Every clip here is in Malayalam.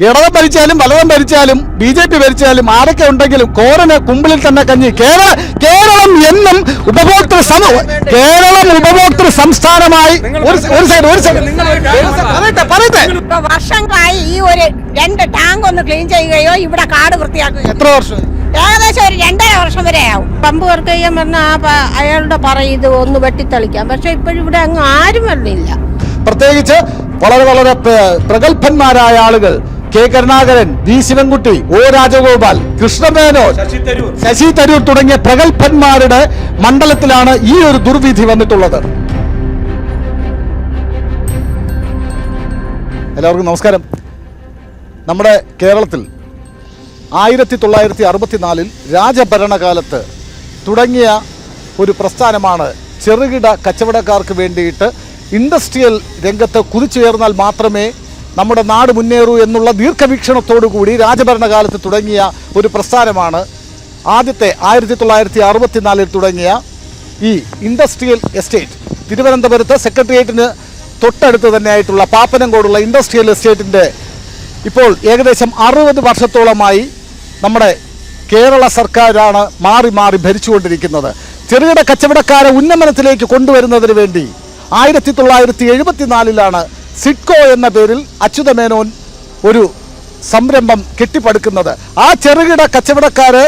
ഇടവം ഭരിച്ചാലും വലതം ഭരിച്ചാലും ബി ജെ പി ഭരിച്ചാലും ആരൊക്കെ ഉണ്ടെങ്കിലും കോരന് കുമ്പിളിൽ തന്നെ കഞ്ഞി. കേരള കേരളം എന്നും ഉപഭോക്തൃ സമ കേരളം ഉപഭോക്തൃ സംസ്ഥാനമായി. ഒരു സൈഡ് ഒരു സൈഡ് പറയട്ടെ പറയട്ടെ. വർഷങ്ങളായി ഈ ഒരു രണ്ട് ടാങ്ക് ഒന്ന് ക്ലീൻ ചെയ്യുകയോ ഇവിടെ കാട് വൃത്തിയാക്കുകയോ എത്ര വർഷം? ഏകദേശം ഒരു രണ്ടര വർഷം വരെ ആവും. പമ്പ് വർക്ക് ചെയ്യാൻ പറഞ്ഞ ആ പ- അയാളുടെ പറയും ഇത് ഒന്ന് വെട്ടിത്തെളിക്കാം. പക്ഷെ ഇപ്പോഴും ഇവിടെ അങ്ങ് ആരും വരുന്നില്ല പ്രത്യേകിച്ച് വളരെ വളരെ പ്ര- പ്രഗത്ഭന്മാരായ ആളുകൾ K Karunakaran V Sivankutty O Rajagopal Krishna Menon Shashi Tharoor. തുടങ്ങിയ പ്രഗത്ഭന്മാരുടെ മണ്ഡലത്തിലാണ് ഈ ഒരു ദുർവിധി വന്നിട്ടുള്ളത്. എല്ലാവർക്കും നമസ്കാരം. നമ്മുടെ കേരളത്തിൽ ആയിരത്തി തൊള്ളായിരത്തി അറുപത്തിനാലിൽ രാജഭരണകാലത്ത് തുടങ്ങിയ ഒരു പ്രസ്ഥാനമാണ് ചെറുകിട കച്ചവടക്കാർക്ക് വേണ്ടിയിട്ട് ഇൻഡസ്ട്രിയൽ രംഗത്ത് കുതിച്ചുയർന്നാൽ മാത്രമേ നമ്മുടെ നാട് മുന്നേറൂ എന്നുള്ള ദീർഘവീക്ഷണത്തോടു കൂടി രാജഭരണകാലത്ത് തുടങ്ങിയ ഒരു പ്രസ്ഥാനമാണ് ആദ്യത്തെ ആയിരത്തി തൊള്ളായിരത്തി അറുപത്തിനാലിൽ തുടങ്ങിയ ഈ ഇൻഡസ്ട്രിയൽ എസ്റ്റേറ്റ്. തിരുവനന്തപുരത്ത് സെക്രട്ടേറിയറ്റിന് തൊട്ടടുത്ത് തന്നെയായിട്ടുള്ള പാപ്പനംകോടുള്ള ഇൻഡസ്ട്രിയൽ എസ്റ്റേറ്റിന്റെ ഇപ്പോൾ ഏകദേശം അറുപത് വർഷത്തോളമായി നമ്മുടെ കേരള സർക്കാരാണ് മാറി മാറി ഭരിച്ചുകൊണ്ടിരിക്കുന്നത്. ചെറുകിട കച്ചവടക്കാരെ ഉന്നമനത്തിലേക്ക് കൊണ്ടുവരുന്നതിന് വേണ്ടി ആയിരത്തി തൊള്ളായിരത്തി എഴുപത്തിനാലിലാണ് സിഡ്കോ എന്ന പേരിൽ അച്യുതമേനോൻ ഒരു സംരംഭം കെട്ടിപ്പടുക്കുന്നത്. ആ ചെറുകിട കച്ചവടക്കാരെ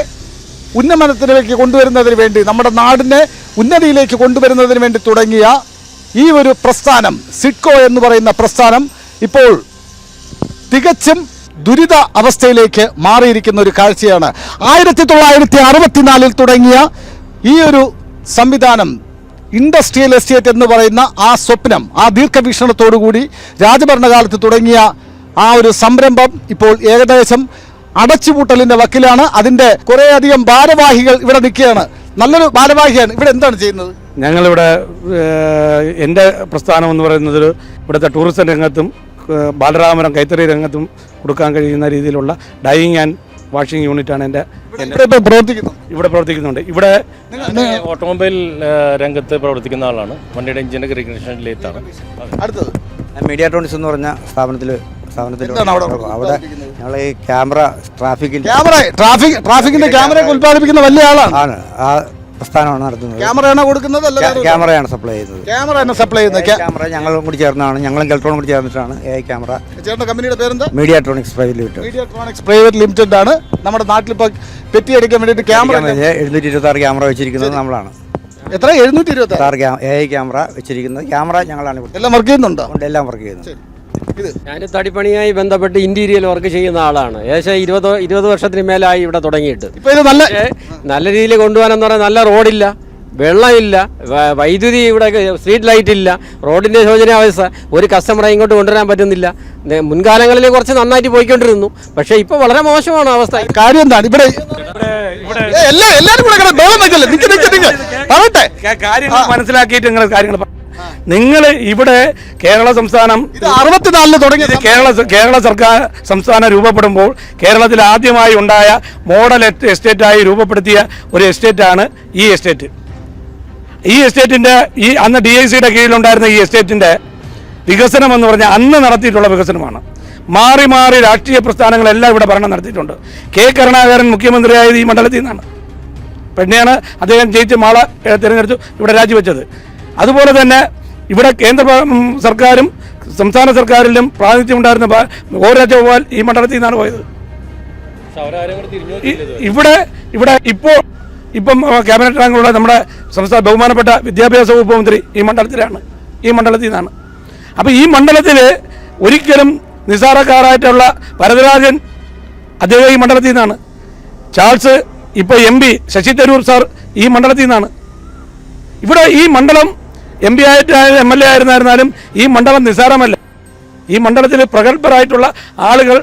ഉന്നമനത്തിലേക്ക് കൊണ്ടുവരുന്നതിന് വേണ്ടി നമ്മുടെ നാടിനെ ഉന്നതിയിലേക്ക് കൊണ്ടുവരുന്നതിന് വേണ്ടി തുടങ്ങിയ ഈ ഒരു പ്രസ്ഥാനം സിഡ്കോ എന്ന് പറയുന്ന പ്രസ്ഥാനം ഇപ്പോൾ തികച്ചും ദുരിത അവസ്ഥയിലേക്ക് മാറിയിരിക്കുന്ന ഒരു കാഴ്ചയാണ്. ആയിരത്തി തൊള്ളായിരത്തി അറുപത്തിനാലിൽ തുടങ്ങിയ ഈ ഒരു സംവിധാനം ഇൻഡസ്ട്രിയൽ എസ്റ്റേറ്റ് എന്ന് പറയുന്ന ആ സ്വപ്നം ആ ദീർഘവീക്ഷണത്തോടു കൂടി രാജഭരണകാലത്ത് തുടങ്ങിയ ആ ഒരു സംരംഭം ഇപ്പോൾ ഏകദേശം അടച്ചുപൂട്ടലിന്റെ വക്കിലാണ്. അതിന്റെ കുറേയധികം ഭാരവാഹികൾ ഇവിടെ നിൽക്കുകയാണ്. നല്ലൊരു ഭാരവാഹിയാണ്. ഇവിടെ എന്താണ് ചെയ്യുന്നത്? ഞങ്ങളിവിടെ എന്റെ പ്രസ്ഥാനം എന്ന് പറയുന്നത് ഇവിടുത്തെ ടൂറിസം രംഗത്തും ബാലരാമരം കൈത്തറി രംഗത്തും കൊടുക്കാൻ കഴിയുന്ന രീതിയിലുള്ള ഡൈയിങ് ആൻഡ് വാഷിംഗ് യൂണിറ്റാണ് എന്റെ ഇവിടെ പ്രവർത്തിക്കുന്നു. ഇവിടെ പ്രവർത്തിക്കുന്നുണ്ട്. ഇവിടെ ഓട്ടോമൊബൈൽ രംഗത്ത് പ്രവർത്തിക്കുന്ന ആളാണ്. വണ്ടിയുടെ എഞ്ചിന്റെ റീകണ്ടീഷൻ ലേത്താണ്. അടുത്തത്. മീഡിയ ട്രോണിക്സ് എന്ന് പറഞ്ഞ സ്ഥാപനത്തിൽ സ്ഥാപനത്തിൽ അവിടെ അവിടെ ഞങ്ങൾ ഈ ക്യാമറ ട്രാഫിക്കിൽ ക്യാമറ ട്രാഫിക് ട്രാഫിക്കിന്റെ ക്യാമറയൊക്കെ ഉൽപ്പാദിപ്പിക്കുന്ന വലിയ ആളാണ്. ആണ്. ആ പ്രസ്ഥാനമാണ് നടത്തുന്നത്. ക്യാമറയാണ് കൊടുക്കുന്നത് അല്ല ക്യാമറയാണ് സപ്ലൈ ചെയ്യുന്നത്. ക്യാമറ തന്നെ സപ്ലൈ ചെയ്യുന്നത്. ക്യാ- ക്യാമറ ഞങ്ങളും കൂടി ചേർന്നാണ്. ഞങ്ങളും കെൽട്രോണും കൂടി ചേർന്നിട്ടാണ് എ ഐ ക്യാമറ. ചേട്ടന്റെ കമ്പനിയുടെ പേരെന്താ? Media electronics private limited. Mediatronics private limited ആണ്. നമ്മുടെ നാട്ടിൽ പെറ്റി അടിക്കാൻ വേണ്ടിയിട്ട് ക്യാമറ എഴുന്നൂറ്റി ഇരുപത്തി ആറ് ക്യാമറ വെച്ചിരിക്കുന്നത് നമ്മളാണ്. എത്ര? എഴുന്നൂറ്റി ഇരുപത്തി ആറ് എ ഐ ക്യാമറ വെച്ചിരിക്കുന്നത്. ക്യാമറ ഞങ്ങളാണ് ഇവിടെ എല്ലാം വർക്ക് ചെയ്യുന്നുണ്ടോ? എല്ലാം വർക്ക് ചെയ്യുന്നത് ഇത്. ഞാൻ തടിപ്പണിയായി ബന്ധപ്പെട്ട് ഇന്റീരിയൽ വർക്ക് ചെയ്യുന്ന ആളാണ്. ഏകദേശം ഇരുപത് ഇരുപത് വർഷത്തിന് മേലായി ഇവിടെ തുടങ്ങിയിട്ട്. ഇപ്പൊ ഇത് നല്ല നല്ല രീതിയിൽ കൊണ്ടുപോകാനെന്ന് പറഞ്ഞാൽ നല്ല റോഡില്ല. വെള്ളമില്ല. വൈദ്യുതി ഇവിടെ സ്ട്രീറ്റ് ലൈറ്റ് ഇല്ല റോഡിന്റെ ശോചനാവസ്ഥ. ഒരു കസ്റ്റമറെ ഇങ്ങോട്ട് കൊണ്ടുവരാൻ പറ്റുന്നില്ല. മുൻകാലങ്ങളിൽ കുറച്ച് നന്നായിട്ട് പോയിക്കൊണ്ടിരുന്നു. പക്ഷേ ഇപ്പൊ വളരെ മോശമാണ് അവസ്ഥ. കാര്യം എന്താണ്? ഇവിടെ എല്ലാ എല്ലാരും കൂടെ പറയട്ടെ. മനസ്സിലാക്കിയിട്ട് നിങ്ങൾ കാര്യങ്ങൾ നിങ്ങൾ ഇവിടെ കേരള സംസ്ഥാനം അറുപത്തിനാലിന് അറുപത്തിനാലിൽ തുടങ്ങിയ ഇത് കേരള കേരള സർക്കാർ സംസ്ഥാനം രൂപപ്പെടുമ്പോൾ കേരളത്തിൽ ആദ്യമായി ഉണ്ടായ മോഡൽ എസ്റ്റ് എസ്റ്റേറ്റായി രൂപപ്പെടുത്തിയ ഒരു എസ്റ്റേറ്റാണ് ഈ എസ്റ്റേറ്റ്. ഈ എസ്റ്റേറ്റിന്റെ ഈ അന്ന് ഡി ഐ സിയുടെ കീഴിലുണ്ടായിരുന്ന ഈ എസ്റ്റേറ്റിന്റെ വികസനം എന്ന് പറഞ്ഞാൽ അന്ന് നടത്തിയിട്ടുള്ള വികസനമാണ്. മാറി മാറി രാഷ്ട്രീയ പ്രസ്ഥാനങ്ങളെല്ലാം ഇവിടെ ഭരണം നടത്തിയിട്ടുണ്ട്. കെ കരുണാകരൻ മുഖ്യമന്ത്രിയായത് ഈ മണ്ഡലത്തിൽ നിന്നാണ്. പിന്നെയാണ് അദ്ദേഹം ജയിച്ച് മാള തിരഞ്ഞെടുത്തു ഇവിടെ രാജിവെച്ചത്. അതുപോലെ തന്നെ ഇവിടെ കേന്ദ്ര സർക്കാരും സംസ്ഥാന സർക്കാരിലും പ്രാതിനിധ്യം ഉണ്ടായിരുന്ന ഓ രാജഗോപാൽ ഈ മണ്ഡലത്തിൽ നിന്നാണ് പോയത്. ഇവിടെ ഇവിടെ ഇപ്പോൾ ഇപ്പം ക്യാബിനറ്റ് റാങ്കുള്ള നമ്മുടെ സംസ്ഥാന ബഹുമാനപ്പെട്ട വിദ്യാഭ്യാസ വകുപ്പ് മന്ത്രി ഈ മണ്ഡലത്തിലാണ്. ഈ മണ്ഡലത്തിൽ നിന്നാണ്. അപ്പോൾ ഈ മണ്ഡലത്തിൽ ഒരിക്കലും നിസാരക്കാരായിട്ടുള്ള വരദരാജൻ അദ്ദേഹം ഈ മണ്ഡലത്തിൽ നിന്നാണ്. ചാൾസ് ഇപ്പോൾ M P Shashi Tharoor sir ഈ മണ്ഡലത്തിൽ നിന്നാണ്. ഇവിടെ ഈ മണ്ഡലം എം പി ആയിട്ടായാലും എം എൽ എ ആയിരുന്നായിരുന്നാലും ഈ മണ്ഡലം നിസാരമല്ല. ഈ മണ്ഡലത്തിൽ പ്രഗത്ഭരായിട്ടുള്ള ആളുകൾ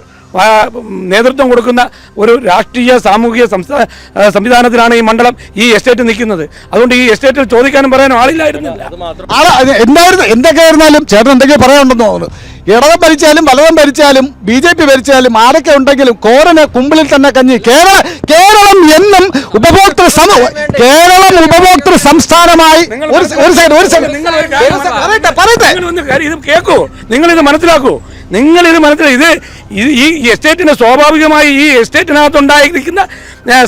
നേതൃത്വം കൊടുക്കുന്ന ഒരു രാഷ്ട്രീയ സാമൂഹിക സംവിധാനത്തിലാണ് ഈ മണ്ഡലം ഈ എസ്റ്റേറ്റ് നിൽക്കുന്നത്. അതുകൊണ്ട് ഈ എസ്റ്റേറ്റിൽ ചോദിക്കാനും പറയാനും ആളില്ലായിരുന്നില്ല. എന്തായിരുന്നു? എന്തൊക്കെ ആയിരുന്നാലും ചേട്ടൻ എന്തൊക്കെയോ പറയാനുണ്ടെന്ന് തോന്നുന്നു. ഇടവം ഭരിച്ചാലും വലതം ഭരിച്ചാലും ബി ജെ പി ഭരിച്ചാലും ആരൊക്കെ ഉണ്ടെങ്കിലും കോരന് കുമ്പിളിൽ തന്നെ കഞ്ഞി. കേരള കേരളം എന്നും ഉപഭോക്തൃ സമ കേരളം ഉപഭോക്തൃ സംസ്ഥാനമായി. ഒരു സൈഡ് ഒരു സൈഡ് പറയട്ടെ പറയട്ടെ. കേൾക്കൂ നിങ്ങൾ ഇത് മനസ്സിലാക്കൂ. നിങ്ങൾ ഇത് മനസ്സിലായി. ഇത് ഈ എസ്റ്റേറ്റിന് സ്വാഭാവികമായി ഈ എസ്റ്റേറ്റിനകത്തുണ്ടായിരിക്കുന്ന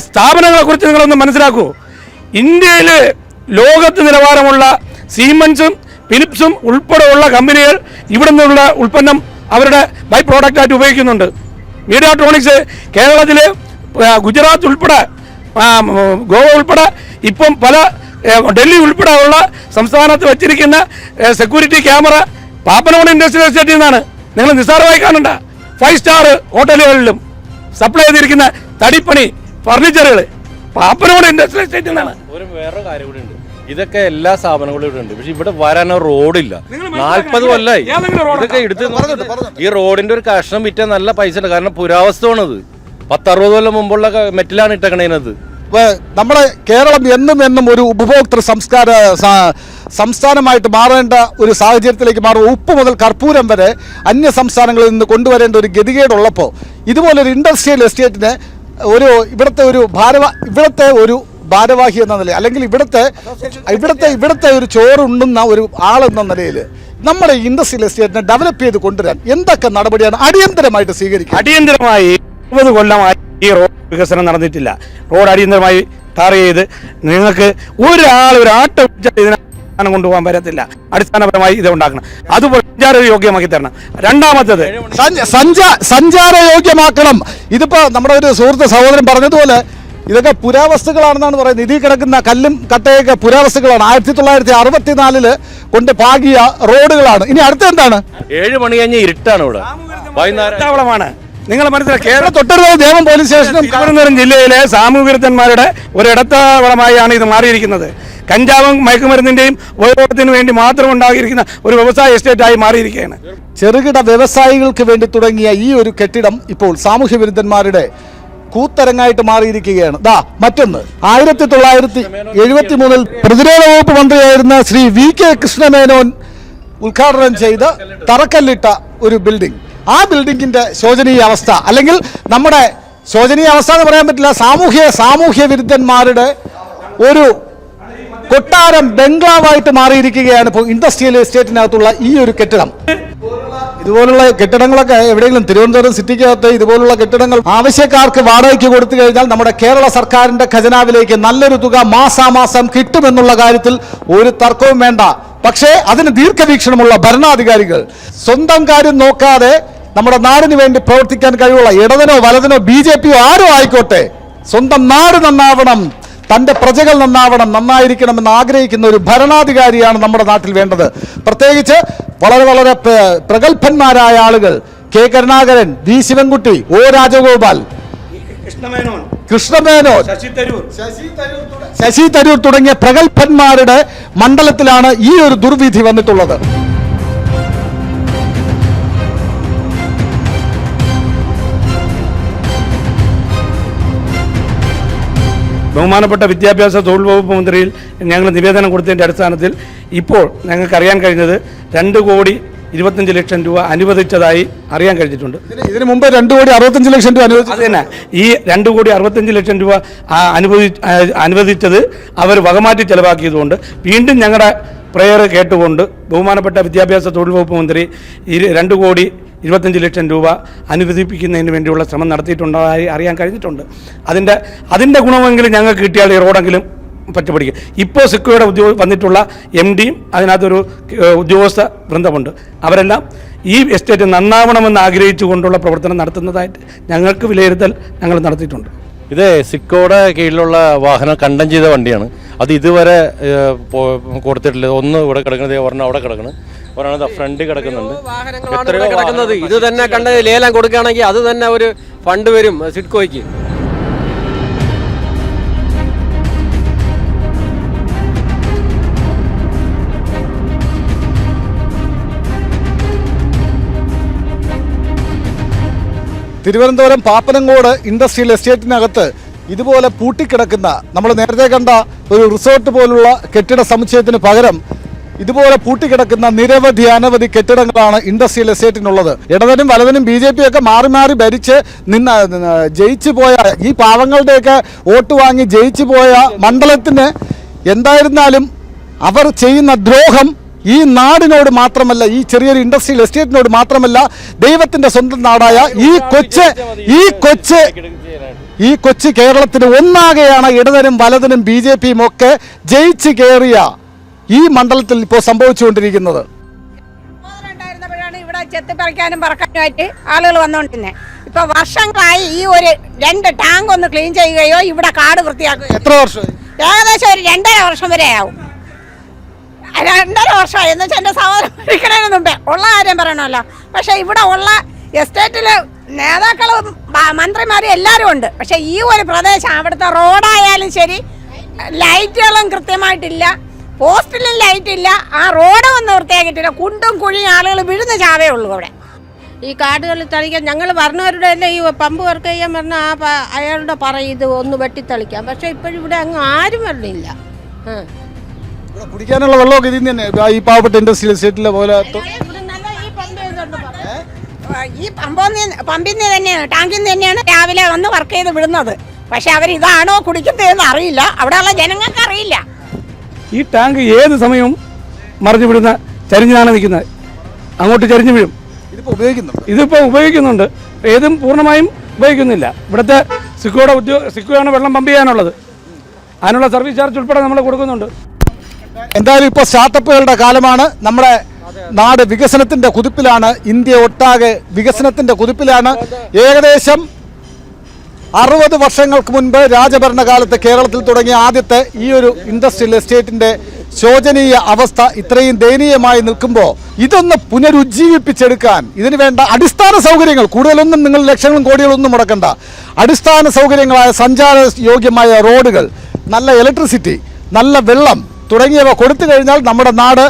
സ്ഥാപനങ്ങളെക്കുറിച്ച് നിങ്ങളൊന്ന് മനസ്സിലാക്കൂ. ഇന്ത്യയിൽ ലോകത്ത് നിലവാരമുള്ള സീമൻസും ഫിലിപ്സും ഉൾപ്പെടെയുള്ള കമ്പനികൾ ഇവിടെ നിന്നുള്ള ഉൽപ്പന്നം അവരുടെ ബൈ പ്രോഡക്റ്റായിട്ട് ഉപയോഗിക്കുന്നുണ്ട്. മീഡിയാട്രോണിക്സ് കേരളത്തിൽ ഗുജറാത്ത് ഉൾപ്പെടെ ഗോവ ഉൾപ്പെടെ ഇപ്പം പല ഡൽഹി ഉൾപ്പെടെ ഉള്ള സംസ്ഥാനത്ത് വച്ചിരിക്കുന്ന സെക്യൂരിറ്റി ക്യാമറ പാപ്പനോട് ഇൻഡസ്ട്രിയൽ എസ്റ്റേറ്റിൽ നിന്നാണ്. നിങ്ങൾ നിസ്സാരമായി കാണണ്ട. ഫൈവ് സ്റ്റാർ ഹോട്ടലുകളിലും സപ്ലൈ ചെയ്തിരിക്കുന്ന തടിപ്പണി ഫർണിച്ചറുകൾ പാപ്പനോട് ഇൻഡസ്ട്രിയൽ സ്റ്റേറ്റ് എന്നാണ്. ഒരു വേറെ കാര്യം കൂടി ഉണ്ട്. ഇതൊക്കെ എല്ലാ സ്ഥാപനങ്ങളും ഇവിടെ ഉണ്ട്. പക്ഷെ ഇവിടെ വരാനോ റോഡില്ല. നാൽപ്പത് കൊല്ലായി. ഇതൊക്കെ എടുത്ത് ഈ റോഡിന്റെ ഒരു കഷ്ണം വിറ്റാൽ നല്ല പൈസ ഉണ്ട്. കാരണം പുരാവസ്ഥയാണത് പത്തറുപത് കൊല്ലം മുമ്പുള്ള മെറ്റിലാണ് മെറ്റലാണ് ഇട്ടേക്കണേനത്. നമ്മുടെ കേരളം എന്നും എന്നും ഒരു ഉപഭോക്തൃ സംസ്കാര സംസ്ഥാനമായിട്ട് മാറേണ്ട ഒരു സാഹചര്യത്തിലേക്ക് മാറും. ഉപ്പ് മുതൽ കർപ്പൂരം വരെ അന്യ സംസ്ഥാനങ്ങളിൽ നിന്ന് കൊണ്ടുവരേണ്ട ഒരു ഗതികേടുള്ളപ്പോൾ ഇതുപോലൊരു ഇൻഡസ്ട്രിയൽ എസ്റ്റേറ്റിന് ഒരു ഇവിടുത്തെ ഒരു ഭാരവ ഇവിടുത്തെ ഒരു ഭാരവാഹി എന്ന നിലയിൽ അല്ലെങ്കിൽ ഇവിടുത്തെ ഇവിടുത്തെ ഇവിടുത്തെ ഒരു ചോറുണ്ണുന്ന ഒരു ആളെന്ന നിലയിൽ നമ്മുടെ ഇൻഡസ്ട്രിയൽ എസ്റ്റേറ്റിനെ ഡെവലപ്പ് ചെയ്ത് കൊണ്ടുവരാൻ എന്തൊക്കെ നടപടിയാണ് അടിയന്തരമായിട്ട് സ്വീകരിക്കുക? അടിയന്തരമായി ഇരുപത് കൊല്ലമായി ഈ റോഡ് വികസനം നടന്നിട്ടില്ല. റോഡ് അടിയന്തരമായി ടാർ ചെയ്ത് നിങ്ങൾക്ക് ഒരാൾ ഒരു ആട്ടം ഇതിനെ കൊണ്ടുപോകാൻ പറ്റത്തില്ല. അടിസ്ഥാനപരമായി ഇത് ഉണ്ടാക്കണം. അതുപോലെ സഞ്ചാര യോഗ്യമാക്കി തരണം. രണ്ടാമത്തത് സഞ്ച- സഞ്ചാര യോഗ്യമാക്കണം. ഇതിപ്പോ നമ്മുടെ ഒരു സുഹൃത്ത് സഹോദരൻ പറഞ്ഞതുപോലെ ഇതൊക്കെ പുരാവസ്തുക്കളാണെന്നാണ് പറയുന്നത്. ഇതിൽ കിടക്കുന്ന കല്ലും കട്ടയൊക്കെ പുരാവസ്തുക്കളാണ്. ആയിരത്തി തൊള്ളായിരത്തി അറുപത്തിനാലിൽ കൊണ്ട് പാകിയ റോഡുകളാണ്. ഇനി അടുത്ത എന്താണ്? ഏഴ് മണി കഴിഞ്ഞ് ഇരുട്ടാണ് ഇവിടെ. വൈകുന്നേരം നിങ്ങൾ മനസ്സിലാക്കി കേരള തൊട്ടടുത്ത ദേവം പോലീസ് സ്റ്റേഷനും തിരുവനന്തപുരം ജില്ലയിലെ സാമൂഹ്യവിരുദ്ധന്മാരുടെ ഒരു ഇടത്താവളമായാണ് ഇത് മാറിയിരിക്കുന്നത്. കഞ്ചാവും മയക്കുമരുന്നിന്റെയും ഉപയോഗത്തിന് വേണ്ടി മാത്രം ഉണ്ടാകിയിരിക്കുന്ന ഒരു വ്യവസായ എസ്റ്റേറ്റായി മാറിയിരിക്കുകയാണ്. ചെറുകിട വ്യവസായികൾക്ക് വേണ്ടി തുടങ്ങിയ ഈ ഒരു കെട്ടിടം ഇപ്പോൾ സാമൂഹ്യ വിരുദ്ധന്മാരുടെ കൂത്തരങ്ങായിട്ട് മാറിയിരിക്കുകയാണ്. ദാ മറ്റൊന്ന്. ആയിരത്തി തൊള്ളായിരത്തി എഴുപത്തി മൂന്നിൽ പ്രതിരോധ വകുപ്പ് മന്ത്രിയായിരുന്ന ശ്രീ വി കെ കൃഷ്ണമേനോൻ ഉദ്ഘാടനം ചെയ്ത് തറക്കല്ലിട്ട ഒരു ബിൽഡിംഗ് ആ ബിൽഡിങ്ങിന്റെ ശോചനീയ അവസ്ഥ അല്ലെങ്കിൽ നമ്മുടെ ശോചനീയ അവസ്ഥ എന്ന് പറയാൻ പറ്റില്ല സാമൂഹ്യ സാമൂഹ്യ വിരുദ്ധന്മാരുടെ ഒരു കൊട്ടാരം ബംഗ്ലാവായിട്ട് മാറിയിരിക്കുകയാണ് ഇപ്പോൾ ഇൻഡസ്ട്രിയൽ എസ്റ്റേറ്റിനകത്തുള്ള ഈ ഒരു കെട്ടിടം. ഇതുപോലുള്ള കെട്ടിടങ്ങളൊക്കെ എവിടെയെങ്കിലും തിരുവനന്തപുരം സിറ്റിക്കകത്ത് ഇതുപോലുള്ള കെട്ടിടങ്ങൾ ആവശ്യക്കാർക്ക് വാടകയ്ക്ക് കൊടുത്തു കഴിഞ്ഞാൽ നമ്മുടെ കേരള സർക്കാരിന്റെ ഖജനാവിലേക്ക് നല്ലൊരു തുക മാസാമാസം കിട്ടുമെന്നുള്ള കാര്യത്തിൽ ഒരു തർക്കവും വേണ്ട. പക്ഷേ അതിന് ദീർഘവീക്ഷണമുള്ള ഭരണാധികാരികൾ സ്വന്തം കാര്യം നോക്കാതെ നമ്മുടെ നാടിന് വേണ്ടി പ്രവർത്തിക്കാൻ കഴിവുള്ള ഇടതിനോ വലതിനോ ബി ജെ പിയോ ആരോ ആയിക്കോട്ടെ സ്വന്തം നാട് നന്നാവണം തന്റെ പ്രജകൾ നന്നാവണം നന്നായിരിക്കണമെന്ന് ആഗ്രഹിക്കുന്ന ഒരു ഭരണാധികാരിയാണ് നമ്മുടെ നാട്ടിൽ വേണ്ടത്. പ്രത്യേകിച്ച് വളരെ വളരെ പ്ര- പ്രഗത്ഭന്മാരായ ആളുകൾ K Karunakaran V Sivankutty O Rajagopal Krishna Menon Krishna Menon Shashi Tharoor. Shashi Tharoor തുടങ്ങിയ പ്രഗത്ഭന്മാരുടെ മണ്ഡലത്തിലാണ് ഈ ഒരു ദുർവിധി വന്നിട്ടുള്ളത്. ബഹുമാനപ്പെട്ട വിദ്യാഭ്യാസ തൊഴിൽ വകുപ്പ് മന്ത്രിയിൽ ഞങ്ങൾ നിവേദനം കൊടുത്തതിന്റെ അടിസ്ഥാനത്തിൽ ഇപ്പോൾ ഞങ്ങൾക്ക് അറിയാൻ കഴിഞ്ഞത് രണ്ട് കോടി ഇരുപത്തഞ്ച് ലക്ഷം രൂപ അനുവദിച്ചതായി അറിയാൻ കഴിഞ്ഞിട്ടുണ്ട്. ഇതിന് മുമ്പ് രണ്ട് കോടി അറുപത്തഞ്ച് ലക്ഷം രൂപ അനുവദിച്ചത് അത് തന്നെ. ഈ രണ്ട് കോടി അറുപത്തഞ്ച് ലക്ഷം രൂപ അനുവദി അനുവദിച്ചത് അവർ വകമാറ്റി ചെലവാക്കിയതുകൊണ്ട് വീണ്ടും ഞങ്ങളുടെ പ്രയർ കേട്ടുകൊണ്ട് ബഹുമാനപ്പെട്ട വിദ്യാഭ്യാസ തൊഴിൽ വകുപ്പ് മന്ത്രി ഈ രണ്ട് കോടി ഇരുപത്തഞ്ച് ലക്ഷം രൂപ അനുവദിപ്പിക്കുന്നതിന് വേണ്ടിയുള്ള ശ്രമം നടത്തിയിട്ടുണ്ടായി അറിയാൻ കഴിഞ്ഞിട്ടുണ്ട്. അതിന്റെ അതിന്റെ ഗുണമെങ്കിലും ഞങ്ങൾക്ക് കിട്ടിയാൽ ഈ റോഡെങ്കിലും പറ്റുപിടിക്കും. ഇപ്പോൾ സിക്കോയുടെ ഉദ്യോഗ വന്നിട്ടുള്ള എം ഡിയും അതിനകത്തൊരു ഉദ്യോഗസ്ഥ വൃന്ദമുണ്ട്. അവരെല്ലാം ഈ എസ്റ്റേറ്റ് നന്നാവണമെന്ന് ആഗ്രഹിച്ചുകൊണ്ടുള്ള പ്രവർത്തനം നടത്തുന്നതായിട്ട് ഞങ്ങൾക്ക് വിലയിരുത്തൽ ഞങ്ങൾ നടത്തിയിട്ടുണ്ട്. ഇത് സിക്കോയുടെ കീഴിലുള്ള വാഹനം കണ്ടം ചെയ്ത വണ്ടിയാണ്. അത് ഇതുവരെ കൊടുത്തിട്ടില്ല. ഒന്ന് ഇവിടെ കിടക്കണത് ഒരെണ്ണം അവിടെ കിടക്കണം. ഒരെണ്ണം ഫ്രണ്ട് കിടക്കുന്നുണ്ട്. വാഹനങ്ങളാണ് എത്രയോ കിടക്കുന്നത്. ഇത് തന്നെ കണ്ട് ലേലം കൊടുക്കുകയാണെങ്കിൽ അത് തന്നെ ഒരു ഫണ്ട് വരും സിഡ്കോയ്ക്ക്. തിരുവനന്തപുരം പാപ്പനങ്കോട് ഇൻഡസ്ട്രിയൽ എസ്റ്റേറ്റിനകത്ത് ഇതുപോലെ പൂട്ടിക്കിടക്കുന്ന നമ്മൾ നേരത്തെ കണ്ട ഒരു റിസോർട്ട് പോലുള്ള കെട്ടിട സമുച്ചയത്തിന് പകരം ഇതുപോലെ പൂട്ടിക്കിടക്കുന്ന നിരവധി അനവധി കെട്ടിടങ്ങളാണ് ഇൻഡസ്ട്രിയൽ എസ്റ്റേറ്റിനുള്ളത്. ഇടതിനും വലതിനും ബി ജെ പി ഒക്കെ മാറി മാറി ഭരിച്ച് നിന്ന് ജയിച്ചു പോയ ഈ പാവങ്ങളുടെയൊക്കെ വോട്ട് വാങ്ങി ജയിച്ചു പോയ മണ്ഡലത്തിന് എന്തായിരുന്നാലും അവർ ചെയ്യുന്ന ദ്രോഹം ഈ നാടിനോട് മാത്രമല്ല ഈ ചെറിയൊരു ഇൻഡസ്ട്രിയൽ എസ്റ്റേറ്റിനോട് മാത്രമല്ല ദൈവത്തിന്റെ സ്വന്തം നാടായ ഈ കൊച്ച് ഈ കൊച്ച് ഈ കൊച്ചു കേരളത്തിന് ഒന്നാകെയാണ് ഇടതനും വലതിനും ബി ജെ പിയും ഒക്കെ ജയിച്ചു കയറിയ ഈ മണ്ഡലത്തിൽ ഇപ്പോൾ സംഭവിച്ചുകൊണ്ടിരിക്കുന്നത്. ഇവിടെ ചെത്തിപ്പറിക്കാനും പറക്കാനുമായിട്ട് ആളുകൾ വന്നുകൊണ്ടിരുന്നത് ഇപ്പൊ വർഷങ്ങളായി ഈ ഒരു രണ്ട് ടാങ്ക് ഒന്ന് ക്ലീൻ ചെയ്യുകയോ ഇവിടെ കാട് വൃത്തിയാക്കുകയോ എത്ര വർഷം ഏകദേശം ഒരു രണ്ടര വർഷം വരെ ആവും. രണ്ടര വർഷമായി. എന്ന് വെച്ചാൽ എന്റെ സഹോദരൻ മരിക്കണതിന് മുമ്പേ. ഉള്ള കാര്യം പറയണമല്ലോ. പക്ഷേ ഇവിടെ ഉള്ള എസ്റ്റേറ്റിലെ നേതാക്കളും മന്ത്രിമാരും എല്ലാവരും ഉണ്ട്. പക്ഷേ ഈ ഒരു പ്രദേശം അവിടുത്തെ റോഡായാലും ശരി ലൈറ്റുകളും കൃത്യമായിട്ടില്ല. പോസ്റ്റിലും ലൈറ്റ് ഇല്ല. ആ റോഡ് ഒന്ന് വൃത്തിയാക്കിയിട്ടില്ല കുണ്ടും കുഴിയും ആളുകൾ വിഴുന്ന ചാവേ ഉള്ളൂ അവിടെ. ഈ കാടുകളിൽ തളിക്കാൻ ഞങ്ങൾ പറഞ്ഞവരുടെ തന്നെ ഈ പമ്പ് വർക്ക് ചെയ്യാൻ പറഞ്ഞ ആ അയാളുടെ പറയും ഇത് ഒന്ന് വെട്ടിത്തളിക്കാം. പക്ഷെ ഇപ്പോഴും ഇവിടെ അങ്ങ് ആരും വരണില്ല. ഇവിടെ കുടിക്കാനുള്ള വെള്ളമൊക്കെ ഇതിൽ നിന്ന് തന്നെ. ഈ പാവപ്പെട്ട ഇൻഡസ്ട്രിയൽ എസ്റ്റേറ്റിലെ പോലെ ഈ പമ്പിൽ പമ്പിൽ നിന്ന് തന്നെയാണ് ടാങ്കിൽ നിന്ന് തന്നെയാണ് രാവിലെ വന്ന് വർക്ക് ചെയ്ത് വിടുന്നത്. പക്ഷെ അവരിതാണോ കുടിക്കുന്നതെന്ന് അറിയില്ല. അവിടെയുള്ള ജനങ്ങൾക്ക് അറിയില്ല. ഈ ടാങ്ക് ഏത് സമയവും മറിഞ്ഞു വിടുന്ന ചരിഞ്ഞാണ് നിൽക്കുന്നത്. അങ്ങോട്ട് ചരിഞ്ഞു വീഴും. ഇതിപ്പോൾ ഉപയോഗിക്കുന്നുണ്ട്? ഇതിപ്പോൾ ഉപയോഗിക്കുന്നുണ്ട്. ഏതും പൂർണമായും ഉപയോഗിക്കുന്നില്ല. ഇവിടുത്തെ സിക്കോയുടെ ഉദ്യോഗ സിക്കോയാണ് വെള്ളം പമ്പ് ചെയ്യാനുള്ളത്. അതിനുള്ള സർവീസ് ചാർജ് ഉൾപ്പെടെ നമ്മൾ കൊടുക്കുന്നുണ്ട്. എന്തായാലും ഇപ്പോൾ സ്റ്റാർട്ടപ്പുകളുടെ കാലമാണ്. നമ്മുടെ നാട് വികസനത്തിന്റെ കുതിപ്പിലാണ്. ഇന്ത്യ ഒട്ടാകെ വികസനത്തിന്റെ കുതിപ്പിലാണ്. ഏകദേശം അറുപത് വർഷങ്ങൾക്ക് മുൻപ് രാജഭരണകാലത്ത് കേരളത്തിൽ തുടങ്ങിയ ആദ്യത്തെ ഈ ഒരു ഇൻഡസ്ട്രിയൽ എസ്റ്റേറ്റിന്റെ ശോചനീയ അവസ്ഥ ഇത്രയും ദയനീയമായി നിൽക്കുമ്പോൾ ഇതൊന്ന് പുനരുജ്ജീവിപ്പിച്ചെടുക്കാൻ ഇതിന് വേണ്ട അടിസ്ഥാന സൗകര്യങ്ങൾ കൂടുതലൊന്നും നിങ്ങൾ ലക്ഷങ്ങളും കോടികളൊന്നും മുടക്കണ്ട. അടിസ്ഥാന സൗകര്യങ്ങളായ സഞ്ചാര യോഗ്യമായ റോഡുകൾ നല്ല ഇലക്ട്രിസിറ്റി നല്ല വെള്ളം തുടങ്ങിയവ കൊടുത്തു കഴിഞ്ഞാൽ നമ്മുടെ നാട്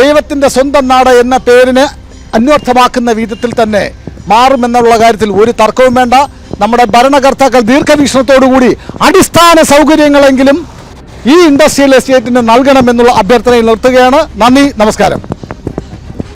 ദൈവത്തിന്റെ സ്വന്തം നാട് എന്ന പേരിന് അന്വർത്ഥമാക്കുന്ന വിധത്തിൽ തന്നെ മാറുമെന്നുള്ള കാര്യത്തിൽ ഒരു തർക്കവും വേണ്ട. നമ്മുടെ ഭരണകർത്താക്കൾ ദീർഘവീക്ഷണത്തോടുകൂടി അടിസ്ഥാന സൗകര്യങ്ങളെങ്കിലും ഈ ഇൻഡസ്ട്രിയൽ എസ്റ്റേറ്റിന് നൽകണമെന്നുള്ള അഭ്യർത്ഥനയിൽ നിർത്തുകയാണ്. നന്ദി നമസ്കാരം.